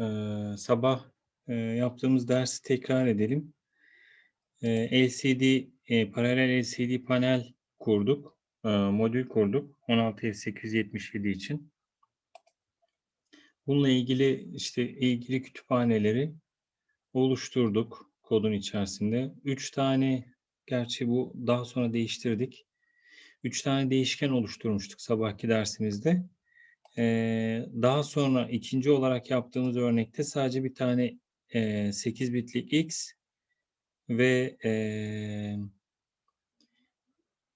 Eee, sabah, eee, yaptığımız dersi tekrar edelim. Eee, LCD, eee, paralel LCD panel kurduk. Eee, modül kurduk 16877 için. Bununla ilgili, işte, ilgili kütüphaneleri oluşturduk kodun içerisinde. 3 tane, gerçi bu daha sonra değiştirdik. 3 tane değişken oluşturmuştuk sabahki dersimizde. Daha sonra ikinci olarak yaptığımız örnekte sadece bir tane, eee, 8 bitli x ve, eee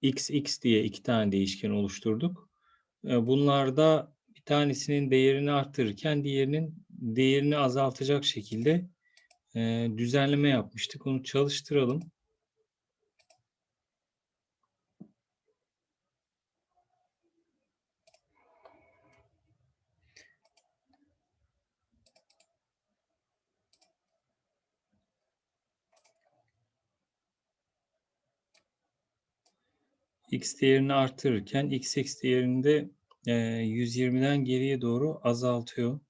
x, diye 2 tane değişken oluşturduk. Bunlarda bir tanesinin değerini arttırırken diğerinin değerini azaltacak şekilde, düzenleme yapmıştık. Onu çalıştıralım. X değerini artırırken x, değerini de, eee, 120'den geriye doğru azaltıyor.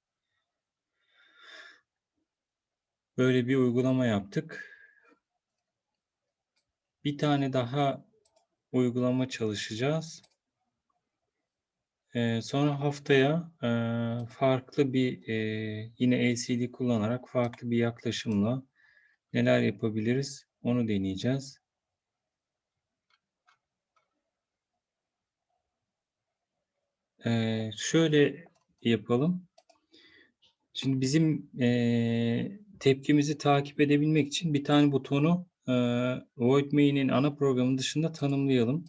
Böyle bir uygulama yaptık. Bir tane daha uygulama çalışacağız. Eee, sonra haftaya, eee, farklı bir, eee, yine LCD kullanarak farklı bir yaklaşımla neler yapabiliriz onu deneyeceğiz. Eee, şöyle yapalım. Şimdi bizim, eee, tepkimizi takip edebilmek için bir tane butonu, eee, void main'in ana programı dışında tanımlayalım.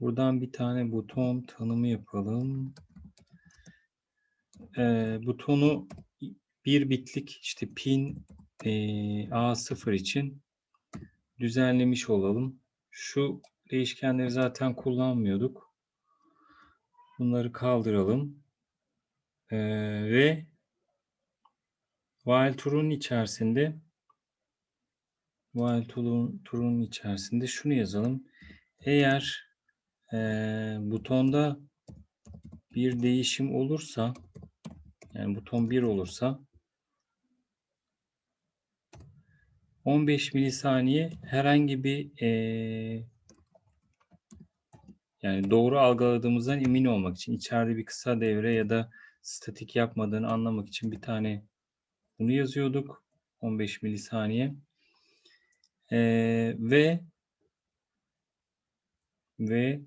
Buradan bir tane buton tanımı yapalım. Eee, butonu 1 bitlik işte pin, eee, A0 için düzenlemiş olalım. Şu değişkenleri zaten kullanmıyorduk. Bunları kaldıralım. Eee, ve while true'un içerisinde while true'un true'un içerisinde şunu yazalım. Eğer eee, butonda bir değişim olursa yani buton 1 olursa 15 milisaniye herhangi bir eee yani doğru algıladığımızdan emin olmak için içeride bir kısa devre ya da statik yapmadığını anlamak için bir tane bunu yazıyorduk. 15 milisaniye. Ee, ve ve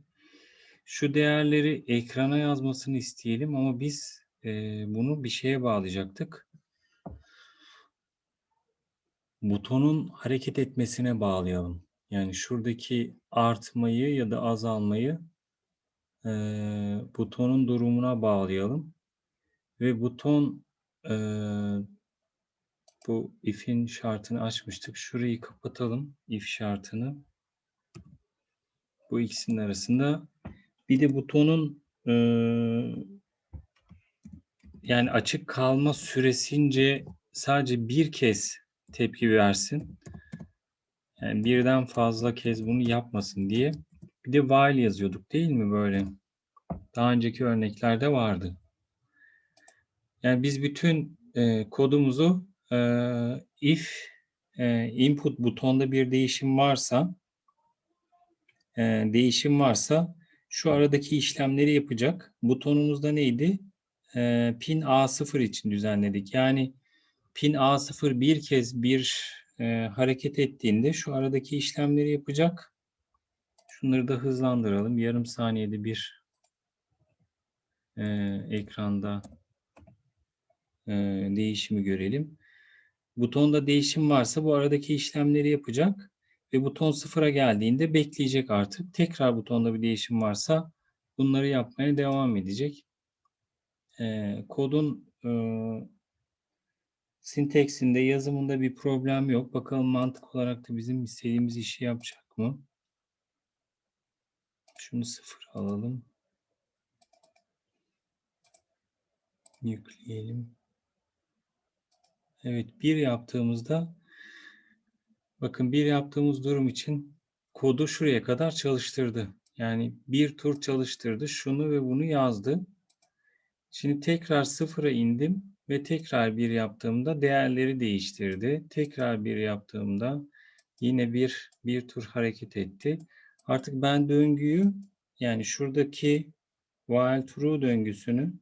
şu değerleri ekrana yazmasını isteyelim ama biz e, bunu bir şeye bağlayacaktık. Butonun hareket etmesine bağlayalım. Yani şuradaki artmayı ya da azalmayı e, butonun durumuna bağlayalım. Ve buton e, bu if'in şartını açmıştık. Şurayı kapatalım. if şartını. Bu ikisinin arasında. Bir de butonun e, yani açık kalma süresince sadece bir kez tepki versin. Yani birden fazla kez bunu yapmasın diye. Bir de while yazıyorduk değil mi böyle? Daha önceki örneklerde vardı. Yani biz bütün e, kodumuzu e, if e, input butonda bir değişim varsa e, değişim varsa şu aradaki işlemleri yapacak. Butonumuzda neydi? E, pin A0 için düzenledik. Yani pin A0 bir kez bir e, hareket ettiğinde şu aradaki işlemleri yapacak. Şunları da hızlandıralım. Yarım saniyede bir e, ekranda e, değişimi görelim. Butonda değişim varsa bu aradaki işlemleri yapacak ve buton sıfıra geldiğinde bekleyecek artık. Tekrar butonda bir değişim varsa bunları yapmaya devam edecek. E, kodun e, sinteksinde, yazımında bir problem yok. Bakalım mantık olarak da bizim istediğimiz işi yapacak mı? Şunu sıfır alalım. Yükleyelim. Evet, bir yaptığımızda bakın bir yaptığımız durum için kodu şuraya kadar çalıştırdı. Yani bir tur çalıştırdı. Şunu ve bunu yazdı. Şimdi tekrar sıfıra indim ve tekrar bir yaptığımda değerleri değiştirdi. Tekrar bir yaptığımda yine bir bir tur hareket etti. Artık ben döngüyü yani şuradaki while true döngüsünü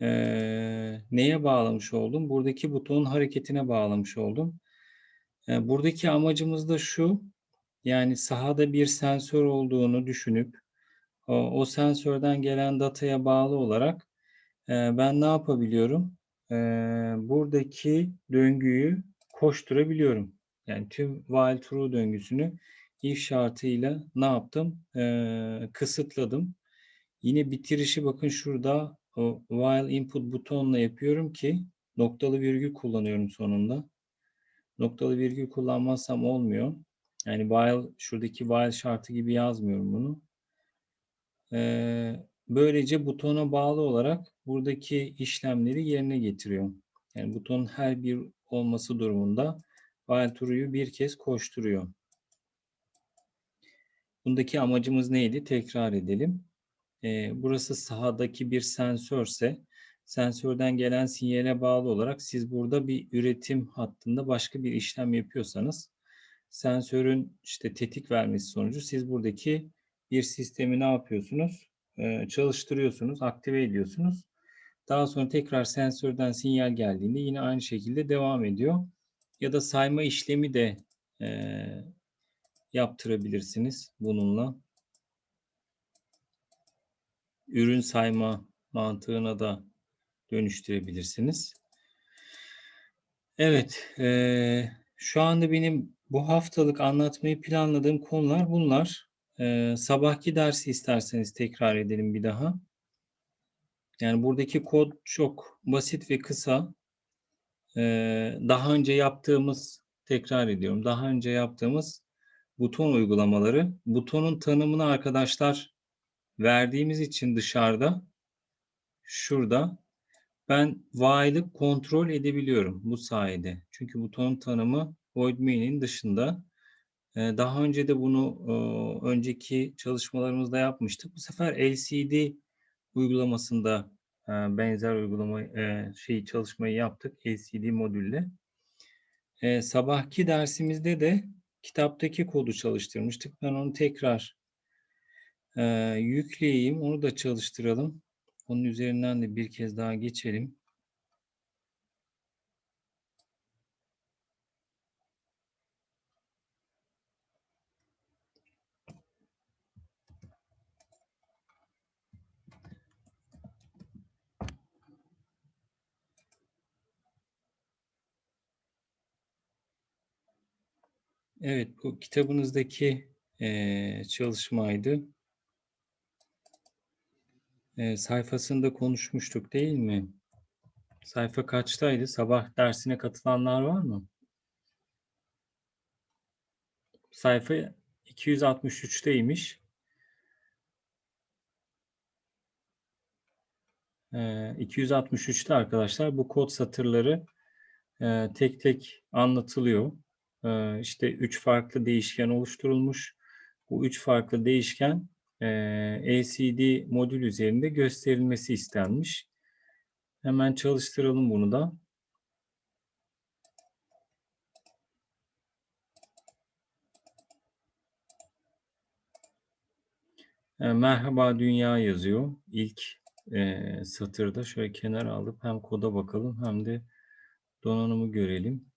eee, neye bağlamış oldum? Buradaki butonun hareketine bağlamış oldum. E, buradaki amacımız da şu. Yani sahada bir sensör olduğunu düşünüp o, o sensörden gelen dataya bağlı olarak e, ben ne yapabiliyorum? E, buradaki döngüyü koşturabiliyorum. Yani tüm while true döngüsünü if şartıyla ne yaptım? E, kısıtladım. Yine bitirişi bakın şurada while input butonla yapıyorum ki noktalı virgül kullanıyorum sonunda. Noktalı virgül kullanmazsam olmuyor. Yani while şuradaki while şartı gibi yazmıyorum bunu. Ee, böylece butona bağlı olarak buradaki işlemleri yerine getiriyor. Yani butonun her bir olması durumunda true'yu bir kez koşturuyor. Bundaki amacımız neydi? Tekrar edelim. Ee, burası sahadaki bir sensörse sensörden gelen sinyale bağlı olarak siz burada bir üretim hattında başka bir işlem yapıyorsanız sensörün işte tetik vermesi sonucu siz buradaki bir sistemi ne yapıyorsunuz? Ee, çalıştırıyorsunuz, aktive ediyorsunuz. Daha sonra tekrar sensörden sinyal geldiğinde yine aynı şekilde devam ediyor. Ya da sayma işlemi de e, yaptırabilirsiniz bununla. Ürün sayma mantığına da dönüştürebilirsiniz. Evet, e, şu anda benim bu haftalık anlatmayı planladığım konular bunlar. E, sabahki dersi isterseniz tekrar edelim bir daha. Yani buradaki kod çok basit ve kısa. E, daha önce yaptığımız, tekrar ediyorum, daha önce yaptığımız buton uygulamaları. Butonun tanımını arkadaşlar verdiğimiz için dışarıda, şurada ben while'ı kontrol edebiliyorum bu sayede. Çünkü butonun tanımı void main'in dışında. Ee, daha önce de bunu e, önceki çalışmalarımızda yapmıştık. Bu sefer LCD uygulamasında e, benzer uygulama e, şey çalışmayı yaptık LCD modülle. Sabahki dersimizde de kitaptaki kodu çalıştırmıştık. Ben onu tekrar yükleyeyim. Onu da çalıştıralım. Onun üzerinden de bir kez daha geçelim. Evet, bu kitabınızdaki e, çalışmaydı e, sayfasında konuşmuştuk değil mi? Sayfa kaçtaydı? Sabah dersine katılanlar var mı? Sayfa 263'teymiş. E, 263'te arkadaşlar bu kod satırları e, tek tek anlatılıyor. İşte üç farklı değişken oluşturulmuş. Bu üç farklı değişken LCD modül üzerinde gösterilmesi istenmiş. Hemen çalıştıralım bunu da. Merhaba dünya yazıyor. İlk e, satırda şöyle kenara alıp hem koda bakalım hem de donanımı görelim.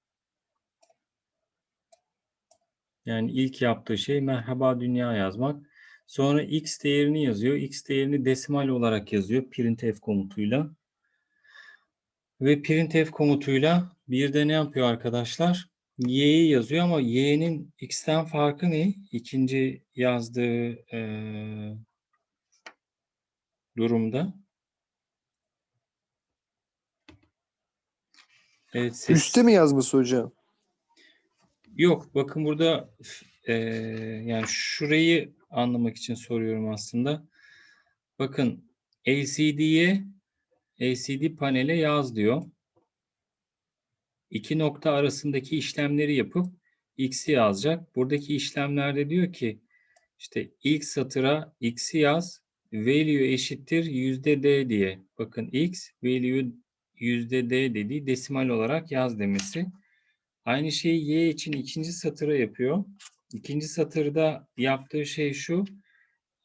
Yani ilk yaptığı şey merhaba dünya yazmak. Sonra x değerini yazıyor. x değerini desimal olarak yazıyor printf komutuyla. Ve printf komutuyla bir de ne yapıyor arkadaşlar? y'yi yazıyor ama y'nin x'ten farkı ne? İkinci yazdığı e, durumda. Evet, ses... Üste mi yazması hocam? Yok bakın burada e, yani şurayı anlamak için soruyorum aslında. Bakın LCD'ye LCD panele yaz diyor. İki nokta arasındaki işlemleri yapıp x'i yazacak. Buradaki işlemlerde diyor ki işte ilk satıra x'i yaz, value eşittir yüzde d diye. Bakın x value yüzde d dediği desimal olarak yaz demesi. Aynı şeyi y için ikinci satıra yapıyor. İkinci satırda yaptığı şey şu.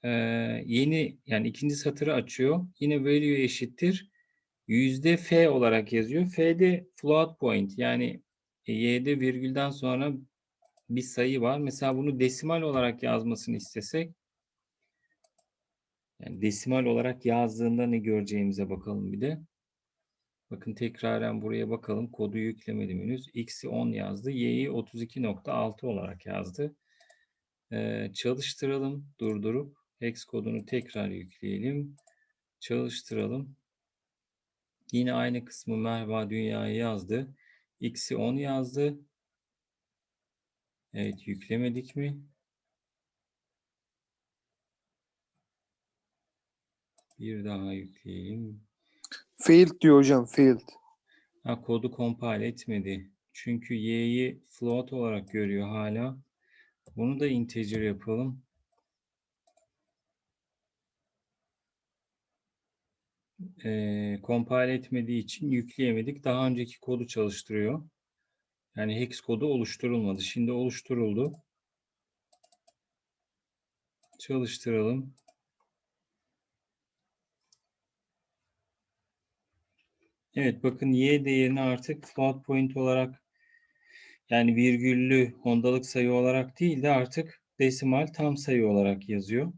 eee, yeni yani ikinci satırı açıyor. Yine value eşittir yüzde f olarak yazıyor. f de float point yani e, y'de virgülden sonra bir sayı var. Mesela bunu desimal olarak yazmasını istesek yani desimal olarak yazdığında ne göreceğimize bakalım bir de. Bakın tekraren buraya bakalım. Kodu yüklemedim henüz. X'i 10 yazdı. Y'yi 32.6 olarak yazdı. Ee, çalıştıralım. Durdurup hex kodunu tekrar yükleyelim. Çalıştıralım. Yine aynı kısmı Merhaba Dünya'ya yazdı. X'i 10 yazdı. Evet yüklemedik mi? Bir daha yükleyelim. Failed diyor hocam. Failed. Ha, kodu compile etmedi. Çünkü y'yi float olarak görüyor hala. Bunu da integer yapalım. Ee, compile etmediği için yükleyemedik. Daha önceki kodu çalıştırıyor. Yani hex kodu oluşturulmadı. Şimdi oluşturuldu. Çalıştıralım. Evet bakın y değerini artık float point olarak yani virgüllü ondalık sayı olarak değil de artık desimal tam sayı olarak yazıyor.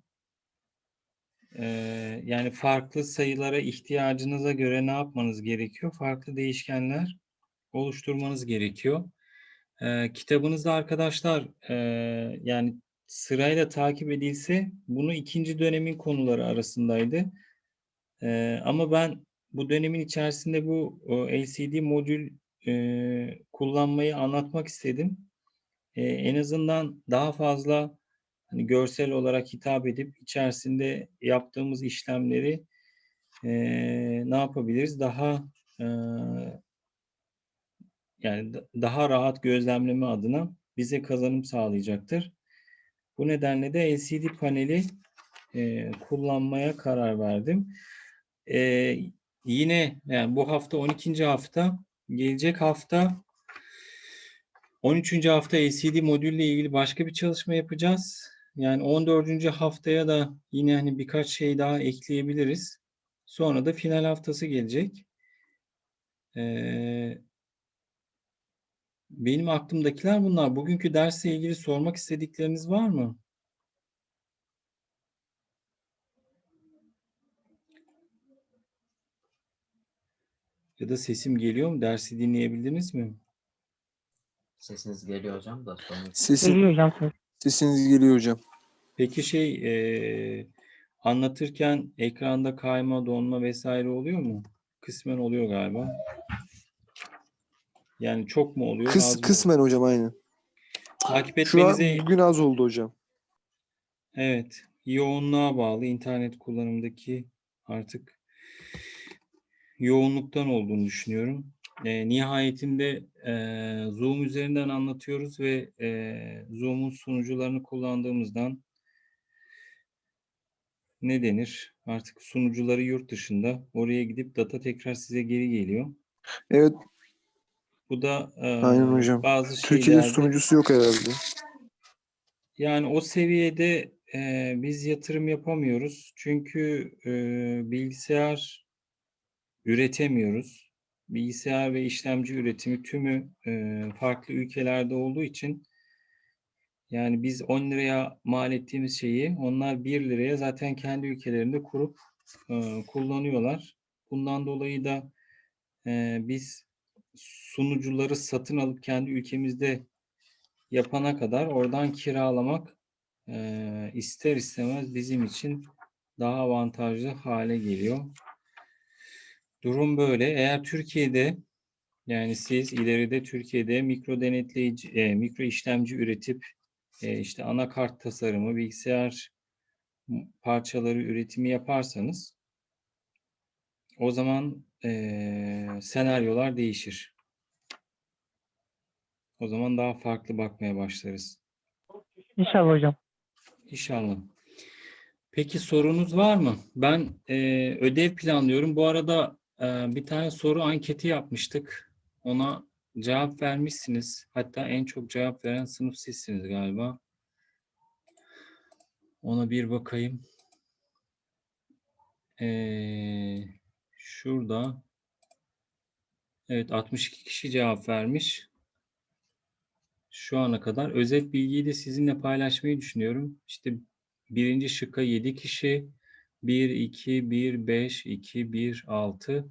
Ee, yani farklı sayılara ihtiyacınıza göre ne yapmanız gerekiyor? Farklı değişkenler oluşturmanız gerekiyor. Ee, kitabınızda arkadaşlar e, yani sırayla takip edilse bunu ikinci dönemin konuları arasındaydı. Ee, ama ben bu dönemin içerisinde bu o, LCD modül e, kullanmayı anlatmak istedim. E, en azından daha fazla hani görsel olarak hitap edip içerisinde yaptığımız işlemleri e, ne yapabiliriz? Daha e, yani da- daha rahat gözlemleme adına bize kazanım sağlayacaktır. Bu nedenle de LCD paneli e, kullanmaya karar verdim. E, yine yani bu hafta 12. hafta gelecek hafta 13. hafta LCD modülle ilgili başka bir çalışma yapacağız. Yani 14. haftaya da yine hani birkaç şey daha ekleyebiliriz. Sonra da final haftası gelecek. Ee, benim aklımdakiler bunlar. Bugünkü dersle ilgili sormak istedikleriniz var mı? Ya da sesim geliyor mu? Dersi dinleyebildiniz mi? Sesiniz geliyor hocam da sormak Sesin, Geliyor hocam ses. sesiniz geliyor hocam. Peki şey e, anlatırken ekranda kayma, donma vesaire oluyor mu? Kısmen oluyor galiba. Yani çok mu oluyor? az Kıs, mı kısmen hocam aynen. oluyor? Takip Şu an etmenize bugün az oldu hocam. evet yoğunluğa bağlı internet kullanımdaki artık yoğunluktan olduğunu düşünüyorum. E, nihayetinde e, Zoom üzerinden anlatıyoruz ve e, Zoom'un sunucularını kullandığımızdan ne denir? Artık sunucuları yurt dışında. Oraya gidip data tekrar size geri geliyor. Evet Bu da e, Aynen hocam. bazı Türkiye'de şeylerde sunucusu yok herhalde. yani o seviyede e, biz yatırım yapamıyoruz. Çünkü e, bilgisayar üretemiyoruz. Bilgisayar ve işlemci üretimi tümü e, farklı ülkelerde olduğu için yani biz 10 liraya mal ettiğimiz şeyi onlar 1 liraya zaten kendi ülkelerinde kurup e, kullanıyorlar. Bundan dolayı da e, biz sunucuları satın alıp kendi ülkemizde yapana kadar oradan kiralamak ister istemez bizim için daha avantajlı hale geliyor. Durum böyle. Eğer Türkiye'de yani siz ileride Türkiye'de mikro denetleyici, e, mikro işlemci üretip e, işte anakart tasarımı, bilgisayar parçaları üretimi yaparsanız o zaman e, senaryolar değişir. O zaman daha farklı bakmaya başlarız. İnşallah hocam. İnşallah. Peki sorunuz var mı? Ben e, ödev planlıyorum. Bu arada bir tane soru anketi yapmıştık. Ona cevap vermişsiniz. Hatta en çok cevap veren sınıf sizsiniz galiba. Ona bir bakayım. Ee, şurada. Evet 62 kişi cevap vermiş. Şu ana kadar. Özet bilgiyi de sizinle paylaşmayı düşünüyorum. İşte birinci şıkka 7 kişi. 1, 2, 1, 5, 2, 1, 6.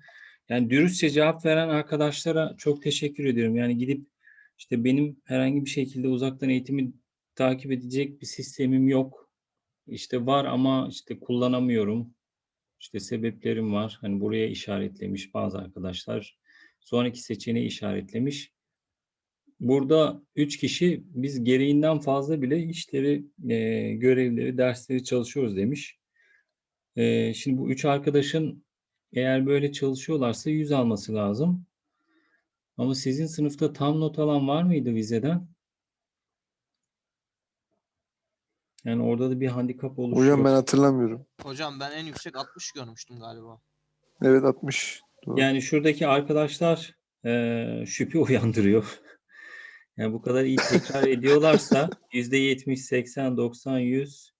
Yani dürüstçe cevap veren arkadaşlara çok teşekkür ediyorum. Yani gidip işte benim herhangi bir şekilde uzaktan eğitimi takip edecek bir sistemim yok. İşte var ama işte kullanamıyorum. İşte sebeplerim var. Hani buraya işaretlemiş bazı arkadaşlar. Sonraki seçeneği işaretlemiş. Burada üç kişi biz gereğinden fazla bile işleri, e, görevleri, dersleri çalışıyoruz demiş. E, şimdi bu üç arkadaşın eğer böyle çalışıyorlarsa 100 alması lazım. Ama sizin sınıfta tam not alan var mıydı vizeden? Yani orada da bir handikap oluşuyor. Hocam ben hatırlamıyorum. Hocam ben en yüksek 60 görmüştüm galiba. Evet 60. Doğru. Yani şuradaki arkadaşlar eee şüphe uyandırıyor. Yani bu kadar iyi tekrar ediyorlarsa %70, 80, 90, 100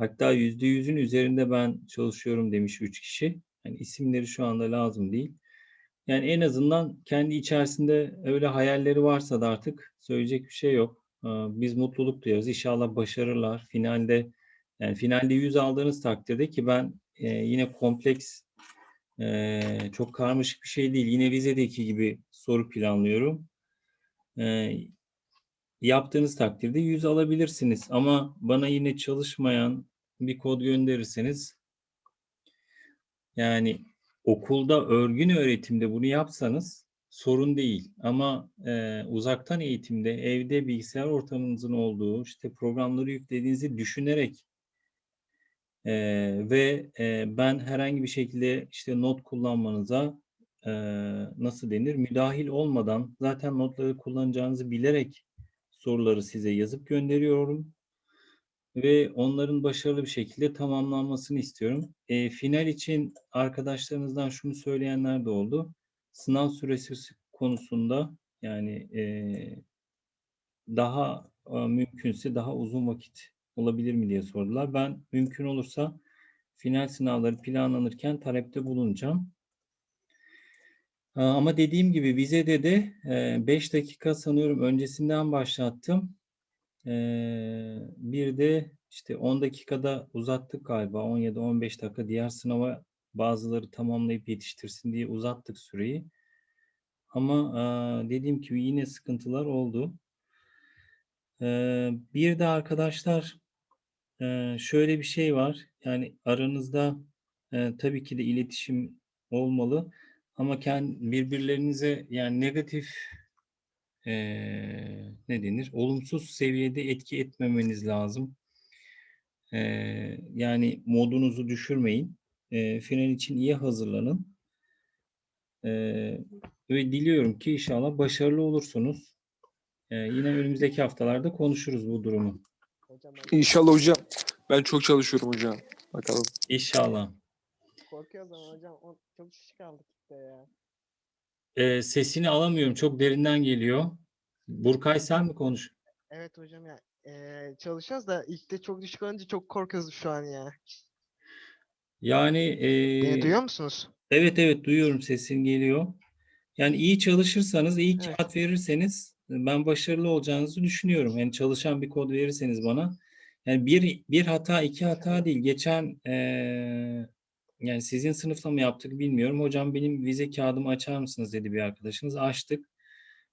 hatta %100'ün üzerinde ben çalışıyorum demiş 3 kişi. Yani isimleri şu anda lazım değil. Yani en azından kendi içerisinde öyle hayalleri varsa da artık söyleyecek bir şey yok. Ee, Biz mutluluk duyarız. İnşallah başarırlar. Finalde yani finalde 100 aldığınız takdirde ki ben e, yine kompleks ee, çok karmaşık bir şey değil. Yine vizedeki gibi soru planlıyorum. Ee, yaptığınız takdirde 100 alabilirsiniz. Ama bana yine çalışmayan bir kod gönderirseniz yani okulda örgün öğretimde bunu yapsanız sorun değil. Ama e, uzaktan eğitimde evde bilgisayar ortamınızın olduğu işte programları yüklediğinizi düşünerek ee, ve e, ben herhangi bir şekilde işte not kullanmanıza e, nasıl denir müdahil olmadan zaten notları kullanacağınızı bilerek soruları size yazıp gönderiyorum ve onların başarılı bir şekilde tamamlanmasını istiyorum. E, final için arkadaşlarınızdan şunu söyleyenler de oldu. Sınav süresi konusunda yani e, daha e, mümkünse daha uzun vakit olabilir mi diye sordular. Ben mümkün olursa final sınavları planlanırken talepte bulunacağım. Aa, Ama dediğim gibi vizede de 5 dakika sanıyorum öncesinden başlattım. Bir de işte 10 dakikada uzattık galiba 10 ya da 15 dakika diğer sınava bazıları tamamlayıp yetiştirsin diye uzattık süreyi. Ama dediğim gibi yine sıkıntılar oldu. Bir de arkadaşlar şöyle bir şey var. Yani aranızda tabii ki de iletişim olmalı. Ama kendi birbirlerinize yani negatif e, ne denir? Olumsuz seviyede etki etmemeniz lazım. E, yani modunuzu düşürmeyin. E, final için iyi hazırlanın. E, ve diliyorum ki inşallah başarılı olursunuz. E, yine önümüzdeki haftalarda konuşuruz bu durumu. İnşallah hocam. Ben çok çalışıyorum hocam. Bakalım. İnşallah. korkuyoruz ama hocam çok şiş kaldık işte ya. E, sesini alamıyorum. Çok derinden geliyor. Burkay sen mi konuş? Evet hocam ya eee, çalışıyoruz da ilk de çok düşük olunca çok korkuyoruz şu an ya. Yani Beni e, duyuyor musunuz? Evet evet duyuyorum sesin geliyor. Yani iyi çalışırsanız, iyi Evet. kağıt verirseniz ben başarılı olacağınızı düşünüyorum. Yani çalışan bir kod verirseniz bana. Yani bir, bir hata, iki hata değil. Geçen eee, yani sizin sınıfta mı yaptık bilmiyorum. Hocam benim vize kağıdımı açar mısınız dedi bir arkadaşınız. Açtık.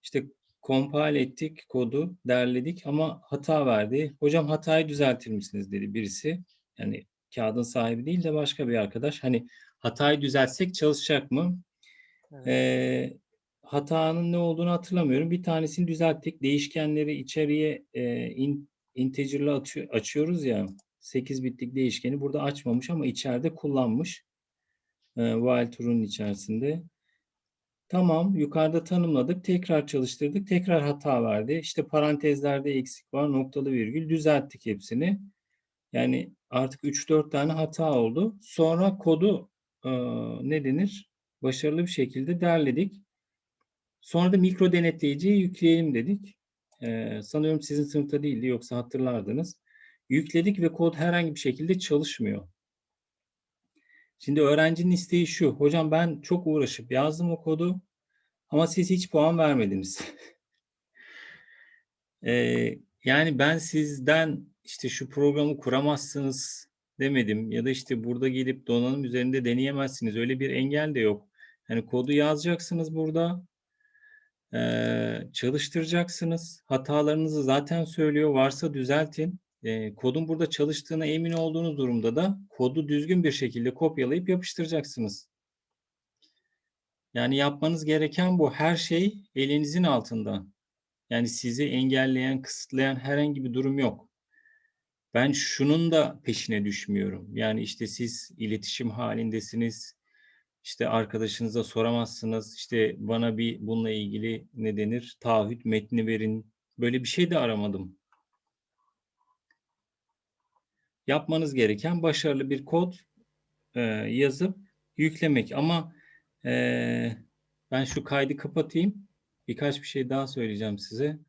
İşte compile ettik kodu, derledik ama hata verdi. Hocam hatayı düzeltir misiniz dedi birisi. Yani kağıdın sahibi değil de başka bir arkadaş. Hani hatayı düzeltsek çalışacak mı? Evet. Ee, hatanın ne olduğunu hatırlamıyorum. Bir tanesini düzelttik. Değişkenleri içeriye e, in, integer'la açıyoruz ya. 8 bitlik değişkeni burada açmamış ama içeride kullanmış. E, while true'nun içerisinde. Tamam, yukarıda tanımladık. Tekrar çalıştırdık. Tekrar hata verdi. İşte parantezlerde eksik var. Noktalı virgül. Düzelttik hepsini. Yani artık 3-4 tane hata oldu. Sonra kodu e, ne denir? Başarılı bir şekilde derledik. Sonra da mikro denetleyiciyi yükleyelim dedik. E, sanıyorum sizin sınıfta değildi yoksa hatırlardınız. Yükledik ve kod herhangi bir şekilde çalışmıyor. Şimdi öğrencinin isteği şu. Hocam ben çok uğraşıp yazdım o kodu ama siz hiç puan vermediniz. Ee, yani ben sizden işte şu programı kuramazsınız demedim ya da işte burada gelip donanım üzerinde deneyemezsiniz. Öyle bir engel de yok. Yani kodu yazacaksınız burada. Ee, çalıştıracaksınız. Hatalarınızı zaten söylüyor. Varsa düzeltin. Ee, kodun burada çalıştığına emin olduğunuz durumda da kodu düzgün bir şekilde kopyalayıp yapıştıracaksınız. Yani yapmanız gereken bu. Her şey elinizin altında. Yani sizi engelleyen, kısıtlayan herhangi bir durum yok. Ben şunun da peşine düşmüyorum. Yani işte siz iletişim halindesiniz. İşte arkadaşınıza soramazsınız. İşte bana bir bununla ilgili ne denir? Taahhüt metni verin. Böyle bir şey de aramadım. Yapmanız gereken başarılı bir kod e, yazıp yüklemek. Ama e, ben şu kaydı kapatayım. Birkaç bir şey daha söyleyeceğim size.